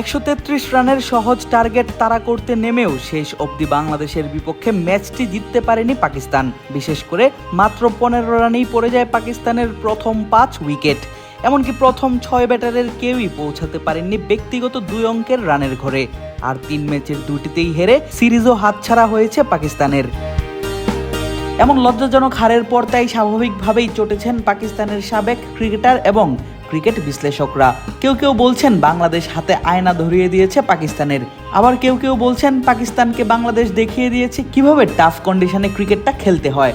একশো তেত্রিশ রানের সহজ টার্গেট তারা করতে নেমেও শেষ অবধি বাংলাদেশের বিপক্ষে ম্যাচটি জিততে পারেনি পাকিস্তান। বিশেষ করে মাত্র পনেরো রানেই পড়ে যায় পাকিস্তানের প্রথম পাঁচ উইকেট। এমনকি প্রথম ছয় ব্যাটারের কেউই পৌঁছাতে পারেননি ব্যক্তিগত দুই অঙ্কের রানের ঘরে। আর তিন ম্যাচের দুটিতেই হেরে সিরিজও হাতছাড়া হয়েছে পাকিস্তানের। এমন লজ্জাজনক হারের পর তাই স্বাভাবিকভাবেই চটেছেন পাকিস্তানের সাবেক ক্রিকেটার এবং ক্রিকেট বিশ্লেষকরা। কেউ কেউ বলছেন বাংলাদেশ হাতে আয়না ধরিয়ে দিয়েছে পাকিস্তানের। আবার কেউ কেউ বলছেন পাকিস্তানকে বাংলাদেশ দেখিয়ে দিয়েছে কীভাবে টাফ কন্ডিশনে ক্রিকেটটা খেলতে হয়।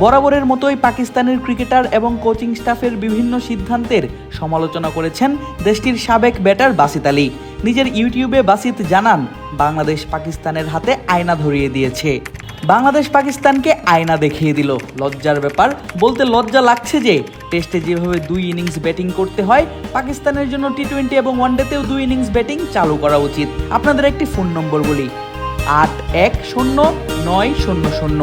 বরাবরের মতোই পাকিস্তানের ক্রিকেটার এবং কোচিং স্টাফের বিভিন্ন সিদ্ধান্তের সমালোচনা করেছেন দেশটির সাবেক ব্যাটার বাসিত আলী। নিজের ইউটিউবে বাসিত জানান, বাংলাদেশ পাকিস্তানের হাতে আয়না ধরিয়ে দিয়েছে। বাংলাদেশ পাকিস্তানকে আয়না দেখিয়ে দিল। লজ্জার ব্যাপার, বলতে লজ্জা লাগছে যে টেস্টে যেভাবে দুই ইনিংস ব্যাটিং করতে হয়, পাকিস্তানের জন্য টি টোয়েন্টি এবং ওয়ানডেতেও দুই ইনিংস ব্যাটিং চালু করা উচিত। আপনাদের একটি ফোন নম্বর বলি, আট এক শূন্য নয় শূন্য শূন্য।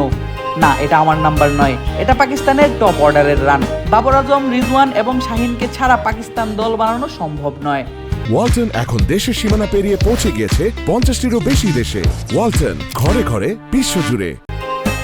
না, এটা আমার নাম্বার নয়, এটা পাকিস্তানের টপ অর্ডারের রান বাবর আজম, রিজওয়ান এবং শাহিনকে ছাড়া পাকিস্তান দল বানানো সম্ভব নয়। ওয়ালটন এখন দেশের সীমানা পেরিয়ে পৌঁছে গিয়েছে পঞ্চাশটিরও বেশি দেশে। ওয়ালটন, ঘরে ঘরে বিশ্বজুড়ে।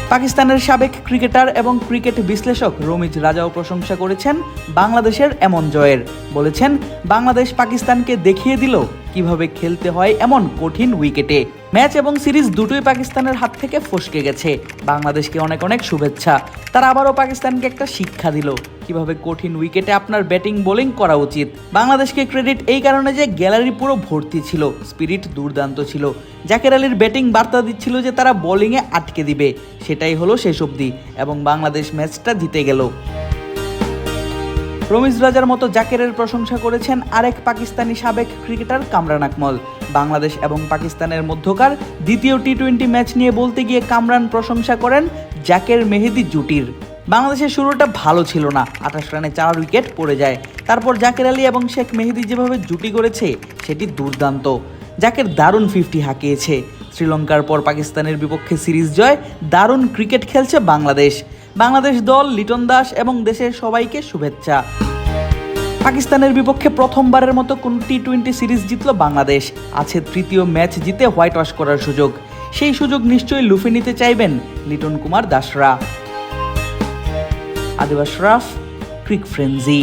পাকিস্তানের সাবেক ক্রিকেটার এবং ক্রিকেট বিশ্লেষক রমিজ রাজাও প্রশংসা করেছেন বাংলাদেশের এমন জয়ের। বলেছেন, বাংলাদেশ পাকিস্তানকে দেখিয়ে দিল কীভাবে খেলতে হয় এমন কঠিন উইকেটে। ম্যাচ এবং সিরিজ দুটোই পাকিস্তানের হাত থেকে ফসকে গেছে। বাংলাদেশকে অনেক অনেক শুভেচ্ছা। তারা আবারও পাকিস্তানকে একটা শিক্ষা দিল। কীভাবে কঠিন উইকেটে আপনার ব্যাটিং বোলিং করা উচিত। বাংলাদেশকে ক্রেডিট এই কারণে যে গ্যালারি পুরো ভর্তি ছিল, স্পিরিট দুর্দান্ত ছিল। জাকের আলীর ব্যাটিং বার্তা দিচ্ছিল যে তারা বোলিংয়ে আটকে দিবে। সেটাই হলো শেষ অবধি এবং বাংলাদেশ ম্যাচটা জিতে গেল। রমিজ রাজার মতো জাকেরের প্রশংসা করেছেন আরেক পাকিস্তানি সাবেক ক্রিকেটার কামরান আকমল। বাংলাদেশ এবং পাকিস্তানের মধ্যকার দ্বিতীয় টি টোয়েন্টি ম্যাচ নিয়ে বলতে গিয়ে কামরান প্রশংসা করেন জাকের মেহেদি জুটির। বাংলাদেশের শুরুটা ভালো ছিল না, আঠাশ রানে চার উইকেট পড়ে যায়। তারপর জাকের আলী এবং শেখ মেহেদি যেভাবে জুটি করেছে সেটি দুর্দান্ত। জাকের দারুণ ফিফটি হাঁকিয়েছে। শ্রীলঙ্কার পর পাকিস্তানের বিপক্ষে সিরিজ জয়, দারুণ ক্রিকেট খেলছে বাংলাদেশ। বাংলাদেশ দল, লিটন দাস এবং দেশের সবাইকে শুভেচ্ছা। পাকিস্তানের বিপক্ষে প্রথমবারের মতো কোন টি টোয়েন্টি সিরিজ জিতল বাংলাদেশ। আছে তৃতীয় ম্যাচ জিতে হোয়াইট ওয়াশ করার সুযোগ। সেই সুযোগ নিশ্চয়ই লুফে নিতে চাইবেন লিটন কুমার দাসরা। আদিবাস রাফ, ক্রিক ফ্রেন্সি।